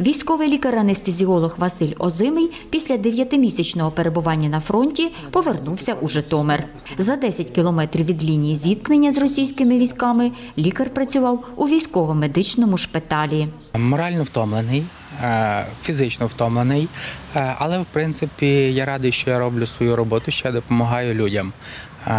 Військовий лікар-анестезіолог Василь Озимий після дев'ятимісячного перебування на фронті повернувся у Житомир. За 10 кілометрів від лінії зіткнення з російськими військами лікар працював у військово-медичному шпиталі. Морально втомлений, фізично втомлений, е, але в принципі я радий, що я роблю свою роботу, що я допомагаю людям. Е,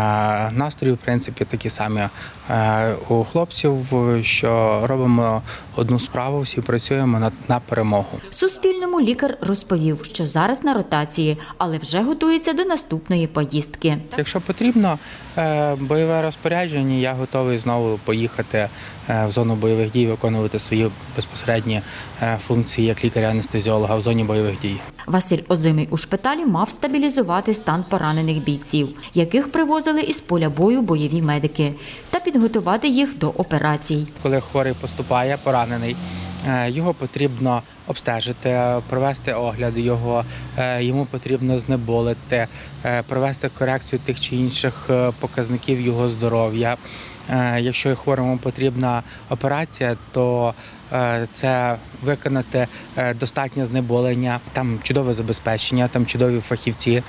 Настрої, в принципі, такі самі е, у хлопців, що робимо одну справу, всі працюємо на, на перемогу. Суспільному лікар розповів, що зараз на ротації, але вже готується до наступної поїздки. Якщо потрібно е, бойове розпорядження, я готовий знову поїхати е, в зону бойових дій, виконувати свої безпосередні е, як лікаря-анестезіолога в зоні бойових дій. Василь Озимий у шпиталі мав стабілізувати стан поранених бійців, яких привозили із поля бою бойові медики, та підготувати їх до операцій. Коли хворий поступає, поранений, е, його потрібно обстежити, провести огляд його, е, йому потрібно знеболити, е, провести корекцію тих чи інших е, показників його здоров'я. Якщо хворому потрібна операція, то це виконати достатнє знеболення, там чудове забезпечення, там чудові фахівці,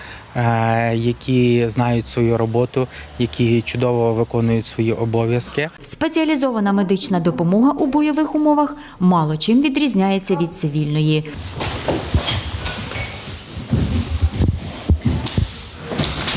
які знають свою роботу, які чудово виконують свої обов'язки. Спеціалізована медична допомога у бойових умовах мало чим відрізняється від цивільної.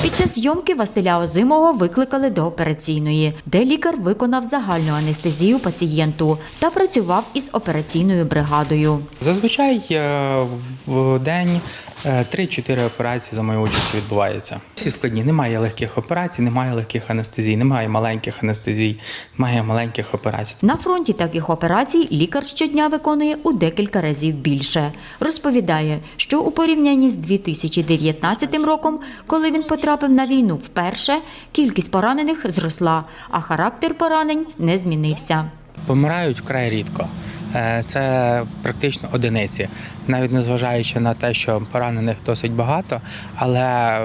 Під час зйомки Василя Озимого викликали до операційної, де лікар виконав загальну анестезію пацієнту та працював із операційною бригадою. Зазвичай е, в день 3-4 операції за мою участь відбувається. Всі складні. Немає легких операцій, немає легких анестезій, немає маленьких анестезій, немає маленьких операцій. На фронті таких операцій лікар щодня виконує у декілька разів більше. Розповідає, що у порівнянні з 2019 роком, коли він потрапив на війну вперше, кількість поранених зросла, а характер поранень не змінився. Помирають вкрай рідко. Е, Це практично одиниці, навіть незважаючи на те, що поранених досить багато, але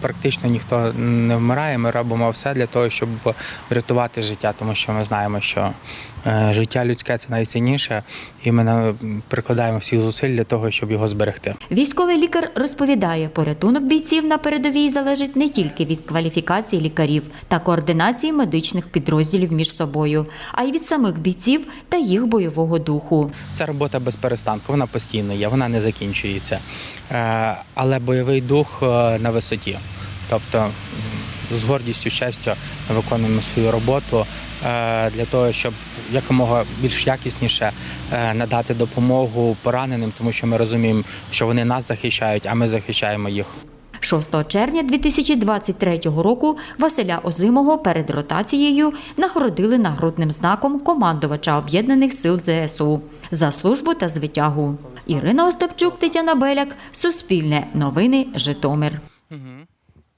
практично ніхто не вмирає. Ми робимо все для того, щоб врятувати життя, тому що ми знаємо, що життя людське це найцінніше, і ми прикладаємо всіх зусиль для того, щоб його зберегти. Військовий лікар розповідає, порятунок бійців на передовій залежить не тільки від кваліфікації лікарів та координації медичних підрозділів між собою, а й від самих бійців та їх бойового духу. Це робота без перестанку, вона постійно є, вона не закінчується. Е, Але бойовий дух е, на висоті. Тобто з гордістю, честю ми виконуємо свою роботу е, для того, щоб якомога більш якісніше е, надати допомогу пораненим, тому що ми розуміємо, що вони нас захищають, а ми захищаємо їх. 6 червня 2023 року Василя Озимого перед ротацією нагородили нагрудним знаком командувача об'єднаних сил ЗСУ за службу та звитягу. Ірина Остапчук, Тетяна Беляк, Суспільне новини, Житомир.